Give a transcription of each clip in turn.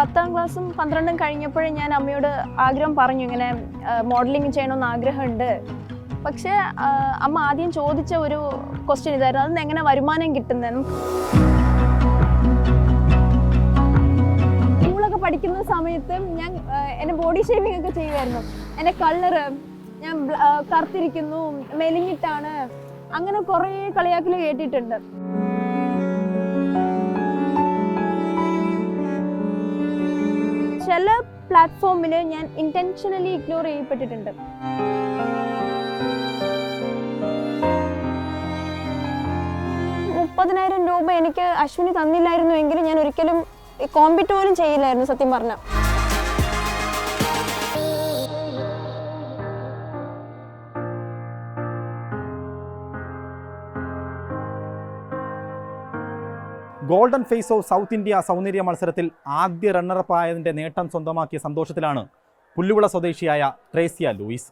പത്താം ക്ലാസ്സും പന്ത്രണ്ടും കഴിഞ്ഞപ്പോഴേ ഞാൻ അമ്മയോട് ആഗ്രഹം പറഞ്ഞു ഇങ്ങനെ മോഡലിംഗ് ചെയ്യണമെന്ന് ആഗ്രഹമുണ്ട്. പക്ഷേ അമ്മ ആദ്യം ചോദിച്ച ഒരു ക്വസ്റ്റ്യൻ ഇതായിരുന്നു അതിന് എങ്ങനെ വരുമാനം കിട്ടുന്നതെന്ന് സ്കൂളൊക്കെ പഠിക്കുന്ന സമയത്ത് ഞാൻ എന്റെ ബോഡി ഷേവിംഗ് ഒക്കെ ചെയ്യുമായിരുന്നു. എന്റെ കളറ് ഞാൻ കറുത്തിരിക്കുന്നു മെലിഞ്ഞിട്ടാണ് അങ്ങനെ കുറേ കളിയാക്കൽ കേട്ടിട്ടുണ്ട്. ചില പ്ലാറ്റ്ഫോമിൽ ഞാൻ ഇന്റൻഷനലി ഇഗ്നോർ ചെയ്യപ്പെട്ടിട്ടുണ്ട്. മുപ്പതിനായിരം രൂപ എനിക്ക് അശ്വിനി തന്നില്ലായിരുന്നു എങ്കിൽ ഞാൻ ഒരിക്കലും കോമ്പിറ്റ് പോലും ചെയ്യില്ലായിരുന്നു സത്യം പറഞ്ഞ. Golden face of south India സൗന്ദര്യ മത്സരത്തിൽ ആദ്യ റണ്ണറപ്പ് ആയതിന്റെ നേട്ടം സ്വന്തമാക്കിയ സന്തോഷത്തിലാണ് പുല്ലുവിള സ്വദേശിയായ Tracia Louis.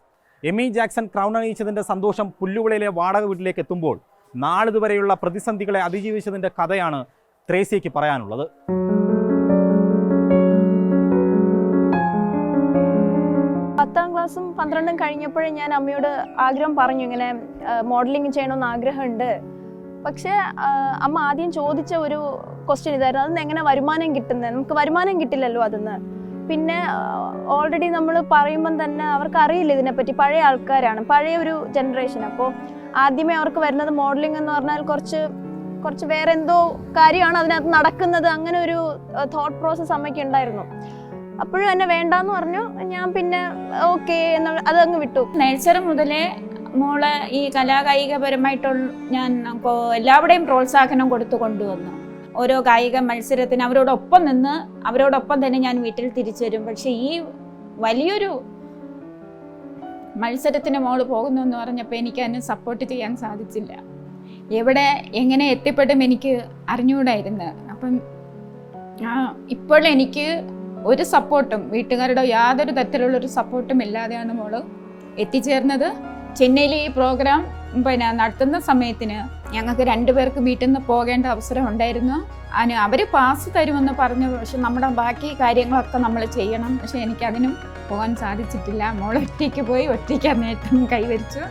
Amy Jackson crown അണിയിച്ചതിന്റെ സന്തോഷം പുല്ലുവിളയിലെ വാടക വീട്ടിലേക്ക് എത്തുമ്പോൾ നാളിതുവരെയുള്ള പ്രതിസന്ധികളെ അതിജീവിച്ചതിന്റെ കഥയാണ് ട്രേസിയയ്ക്ക് പറയാനുള്ളത്. പത്താം ക്ലാസ്സും പന്ത്രണ്ടും കഴിഞ്ഞപ്പോഴേ ഞാൻ അമ്മയോട് ആഗ്രഹം പറഞ്ഞു ഇങ്ങനെ മോഡലിംഗ് ചെയ്യണമെന്ന് ആഗ്രഹമുണ്ട്. പക്ഷേ അമ്മ ആദ്യം ചോദിച്ച ഒരു ക്വസ്റ്റ്യൻ ഇതായിരുന്നു. അതിന് എങ്ങനെ വരുമാനം കിട്ടുന്നത് നമുക്ക് വരുമാനം കിട്ടില്ലല്ലോ അതിന്ന്. പിന്നെ ഓൾറെഡി നമ്മൾ പറയുമ്പം തന്നെ അവർക്ക് അറിയില്ല ഇതിനെപ്പറ്റി. പഴയ ആൾക്കാരാണ്. പഴയ ഒരു ജനറേഷൻ അപ്പോൾ ആദ്യമേ അവർക്ക് വരുന്നത് മോഡലിംഗ് എന്ന് പറഞ്ഞാൽ കുറച്ച് കുറച്ച് വേറെ എന്തോ കാര്യമാണ് അതിനകത്ത് നടക്കുന്നത്. അങ്ങനെ ഒരു തോട്ട് പ്രോസസ്സ് അമ്മയ്ക്ക് ഉണ്ടായിരുന്നു. അപ്പോഴും എന്നെ വേണ്ടാന്ന് പറഞ്ഞു. ഞാൻ പിന്നെ ഓക്കെ എന്നുള്ള അതങ്ങ് വിട്ടു. നേച്ചർ മുതലേ മോളെ ഈ കലാകായികപരമായിട്ടുള്ള ഞാൻ എല്ലാവരുടെയും പ്രോത്സാഹനം കൊടുത്തു കൊണ്ടുവന്നു. ഓരോ കായിക മത്സരത്തിന് അവരോടൊപ്പം നിന്ന് അവരോടൊപ്പം തന്നെ ഞാൻ വീട്ടിൽ തിരിച്ചു വരും. പക്ഷെ ഈ വലിയൊരു മത്സരത്തിന് മോൾ പോകുന്നു എന്ന് പറഞ്ഞപ്പോൾ എനിക്ക് അതിന് സപ്പോർട്ട് ചെയ്യാൻ സാധിച്ചില്ല. എവിടെ എങ്ങനെ എത്തിപ്പെടും എനിക്ക് അറിഞ്ഞുകൂടായിരുന്നു. അപ്പം ഇപ്പോൾ എനിക്ക് ഒരു സപ്പോർട്ടും വീട്ടുകാരുടെ യാതൊരു തരത്തിലുള്ള ഒരു സപ്പോർട്ടും ഇല്ലാതെയാണ് മോൾ എത്തിച്ചേർന്നത്. ചെന്നൈയിലെ ഈ പ്രോഗ്രാം പിന്നെ നടത്തുന്ന സമയത്തിന് ഞങ്ങൾക്ക് രണ്ടുപേർക്ക് വീട്ടിൽ നിന്ന് പോകേണ്ട അവസരം ഉണ്ടായിരുന്നു. അതിന് അവർ പാസ് തരുമെന്ന് പറഞ്ഞു. പക്ഷെ നമ്മുടെ ബാക്കി കാര്യങ്ങളൊക്കെ നമ്മൾ ചെയ്യണം. പക്ഷെ എനിക്കതിനും പോകാൻ സാധിച്ചിട്ടില്ല. മോൾ ഒറ്റയ്ക്ക് പോയി ഒറ്റയ്ക്ക് നേട്ടം കൈവരിച്ചു.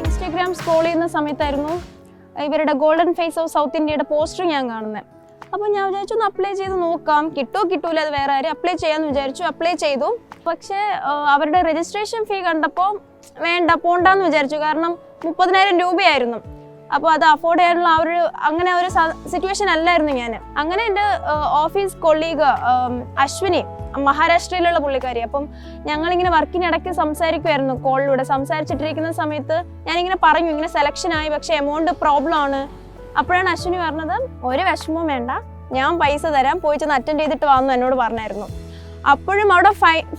ഇൻസ്റ്റാഗ്രാം സ്ക്രോൾ ചെയ്യുന്ന സമയത്തായിരുന്നു ഇവരുടെ ഗോൾഡൻ ഫേസ് ഓഫ് സൗത്ത് ഇന്ത്യയുടെ പോസ്റ്റർ ഞാൻ കാണുന്നത് അപ്പോൾ ഞാൻ വിചാരിച്ചു ഒന്ന് അപ്ലൈ ചെയ്ത് നോക്കാം. കിട്ടോ കിട്ടൂല അത് വേറെ ആരും അപ്ലൈ ചെയ്യാന്ന് വിചാരിച്ചു അപ്ലൈ ചെയ്തു. പക്ഷേ അവരുടെ രജിസ്ട്രേഷൻ ഫീ കണ്ടപ്പോൾ വേണ്ട പോണ്ടെന്ന് വിചാരിച്ചു. കാരണം മുപ്പതിനായിരം രൂപയായിരുന്നു. അപ്പോൾ അത് അഫോർഡ് ചെയ്യാനുള്ള ആ ഒരു അങ്ങനെ ഒരു സിറ്റുവേഷൻ അല്ലായിരുന്നു ഞാൻ. അങ്ങനെ എന്റെ ഓഫീസ് കൊളീഗ് അശ്വിനി മഹാരാഷ്ട്രയിലുള്ള പുള്ളിക്കാരി. അപ്പം ഞങ്ങളിങ്ങനെ വർക്കിനിടയ്ക്ക് സംസാരിക്കുമായിരുന്നു കോളിലൂടെ സംസാരിച്ചിട്ടിരിക്കുന്ന സമയത്ത് ഞാനിങ്ങനെ പറഞ്ഞു ഇങ്ങനെ സെലക്ഷൻ ആയി. പക്ഷേ എമൗണ്ട് പ്രോബ്ലം ആണ്. അപ്പോഴാണ് അശ്വിനി പറഞ്ഞത് ഒരു വിഷമവും വേണ്ട. ഞാൻ പൈസ തരാം. പോയി ചെന്ന് അറ്റൻഡ് ചെയ്തിട്ട് വന്നു എന്നോട് പറഞ്ഞായിരുന്നു. അപ്പോഴും അവിടെ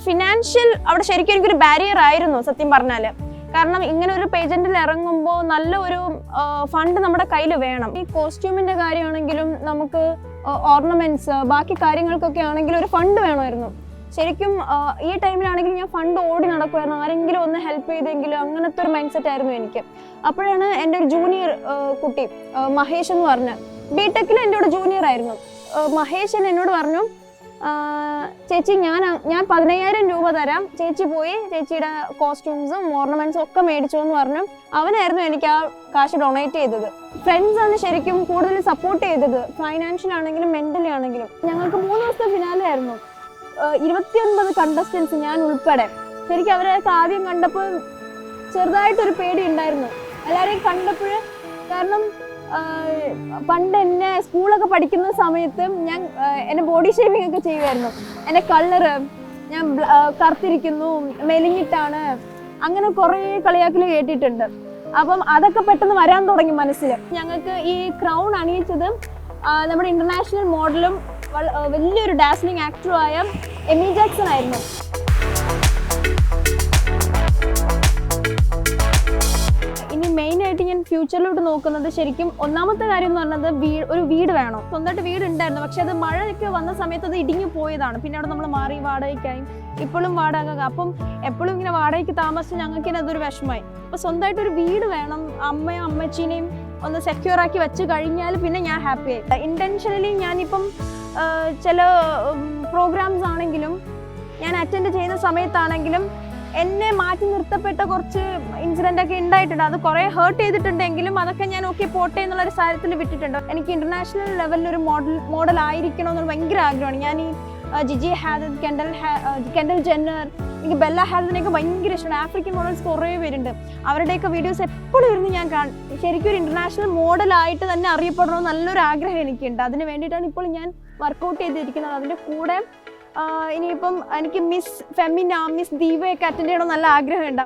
ഫിനാൻഷ്യൽ അവിടെ ശരിക്കും എനിക്കൊരു ബാരിയർ ആയിരുന്നു സത്യം പറഞ്ഞാൽ കാരണം ഇങ്ങനെ ഒരു പേജന്റിൽ ഇറങ്ങുമ്പോൾ നല്ല ഒരു ഫണ്ട് നമ്മുടെ കയ്യിൽ വേണം. ഈ കോസ്റ്റ്യൂമിന്റെ കാര്യമാണെങ്കിലും നമുക്ക് ഓർണമെന്റ്സ് ബാക്കി കാര്യങ്ങൾക്കൊക്കെ ആണെങ്കിലും ഒരു ഫണ്ട് വേണമായിരുന്നു. ശരിക്കും ഈ ടൈമിലാണെങ്കിലും ഞാൻ ഫണ്ട് ഓടി നടക്കുമായിരുന്നു ആരെങ്കിലും ഒന്ന് ഹെൽപ്പ് ചെയ്തെങ്കിലും അങ്ങനത്തെ ഒരു മൈൻഡ് സെറ്റ് ആയിരുന്നു എനിക്ക്. അപ്പോഴാണ് എന്റെ ഒരു ജൂനിയർ കുട്ടി മഹേഷ് എന്ന് പറഞ്ഞ. ബിടെക്കിൽ എന്റെ കൂടെ ജൂനിയർ ആയിരുന്നു. മഹേഷ് മഹേഷൻ എന്നോട് പറഞ്ഞു ചേച്ചി ഞാൻ ഞാൻ പതിനയ്യായിരം രൂപ തരാം. ചേച്ചി പോയി ചേച്ചിയുടെ കോസ്റ്റ്യൂംസും ഓർണമെന്റ്സും ഒക്കെ മേടിച്ചു എന്ന് പറഞ്ഞു. അവനായിരുന്നു എനിക്ക് ആ കാശ് ഡൊണേറ്റ് ചെയ്തത്. ഫ്രണ്ട്സ് ആണ് ശരിക്കും കൂടുതൽ സപ്പോർട്ട് ചെയ്തത്. ഫൈനാൻഷ്യൽ ആണെങ്കിലും മെന്റലി ആണെങ്കിലും. ഞങ്ങൾക്ക് മൂന്ന് ദിവസത്തെ ഫിനാലെ ആയിരുന്നു. ഇരുപത്തിയൊൻപത് കണ്ടസ്റ്റൻസ് ഞാൻ ഉൾപ്പെടെ. ശരിക്കും അവരൊക്കെ ആദ്യം കണ്ടപ്പോൾ ചെറുതായിട്ടൊരു പേടി ഉണ്ടായിരുന്നു. എല്ലാവരെയും കണ്ടപ്പോൾ കാരണം പണ്ട് എന്നെ സ്കൂളൊക്കെ പഠിക്കുന്ന സമയത്ത് ഞാൻ എന്നെ ബോഡി ഷേവിംഗ് ഒക്കെ ചെയ്യുമായിരുന്നു എന്റെ കളറ് ഞാൻ കറുത്തിരിക്കുന്നു മെലിഞ്ഞിട്ടാണ് അങ്ങനെ കുറേ കളിയാക്കൽ കേട്ടിട്ടുണ്ട്. അപ്പം അതൊക്കെ പെട്ടെന്ന് വരാൻ തുടങ്ങി മനസ്സിൽ ഞങ്ങൾക്ക് ഈ ക്രൗൺ അണിയിച്ചത് നമ്മുടെ ഇന്റർനാഷണൽ മോഡലും വലിയൊരു ഡാസ്ലിംഗ് ആക്ടറും ആയ എമി ജാക്സൺ ആയിരുന്നു. ഇനി മെയിൻ ആയിട്ട് ഞാൻ ഫ്യൂച്ചറിലോട്ട് നോക്കുന്നത് ശരിക്കും ഒന്നാമത്തെ കാര്യം എന്ന് പറഞ്ഞത് വീട് ഒരു വീട് വേണം. സ്വന്തമായിട്ട് വീട് ഉണ്ടായിരുന്നു പക്ഷെ അത് മഴയൊക്കെ വന്ന സമയത്ത് അത് ഇടിഞ്ഞു പോയതാണ്. പിന്നെ അവിടെ നമ്മൾ മാറി വാടകയ്ക്കായി ഇപ്പോഴും വാടക അപ്പം എപ്പോഴും ഇങ്ങനെ വാടകയ്ക്ക് താമസിച്ച് ഞങ്ങൾക്ക് തന്നെ അതൊരു വിഷമമായി. അപ്പോൾ സ്വന്തമായിട്ട് ഒരു വീട് വേണം. അമ്മയും അമ്മച്ചീനെയും ഒന്ന് സെക്യൂർ ആക്കി വെച്ച് കഴിഞ്ഞാൽ പിന്നെ ഞാൻ ഹാപ്പിയായി ഇന്റൻഷനലി ഞാനിപ്പം ചില പ്രോഗ്രാംസ് ആണെങ്കിലും ഞാൻ അറ്റൻഡ് ചെയ്യുന്ന സമയത്താണെങ്കിലും എന്നെ മാറ്റി നിർത്തപ്പെട്ട കുറച്ച് ഇൻസിഡന്റ് ഒക്കെ ഉണ്ടായിട്ടുണ്ട്. അത് കുറേ ഹേർട്ട് ചെയ്തിട്ടുണ്ടെങ്കിലും അതൊക്കെ ഞാൻ ഓക്കെ പോട്ടെ എന്നുള്ളൊരു സാഹചര്യത്തിൽ വിട്ടിട്ടുണ്ട്. എനിക്ക് ഇന്റർനാഷണൽ ലെവലിൽ ഒരു മോഡൽ മോഡൽ ആയിരിക്കണം എന്നുള്ള ഭയങ്കര ആഗ്രഹമാണ്. ഞാൻ ഈ Gigi Hadid Kendall Kendall Jenner എനിക്ക് ബെല്ല ഹാദനെയൊക്കെ ഭയങ്കര ഇഷ്ടമാണ്. ആഫ്രിക്കൻ മോഡൽസ് കുറേ പേരുണ്ട്. അവരുടെയൊക്കെ വീഡിയോസ് എപ്പോഴും ഇരുന്ന് ഞാൻ കാണും. ശരിക്കും ഒരു ഇന്റർനാഷണൽ മോഡലായിട്ട് തന്നെ അറിയപ്പെടണമെന്ന് നല്ലൊരു ആഗ്രഹം എനിക്കുണ്ട്. അതിന് വേണ്ടിയിട്ടാണ് ഇപ്പോൾ ഞാൻ വർക്കൗട്ട് ചെയ്തിരിക്കുന്നത്. അതിന്റെ കൂടെ ഇനിയിപ്പം എനിക്ക് മിസ് ഫെമിന മിസ് ദീപയൊക്കെ അറ്റൻഡ് ചെയ്യണമെന്ന് നല്ല ആഗ്രഹമുണ്ട്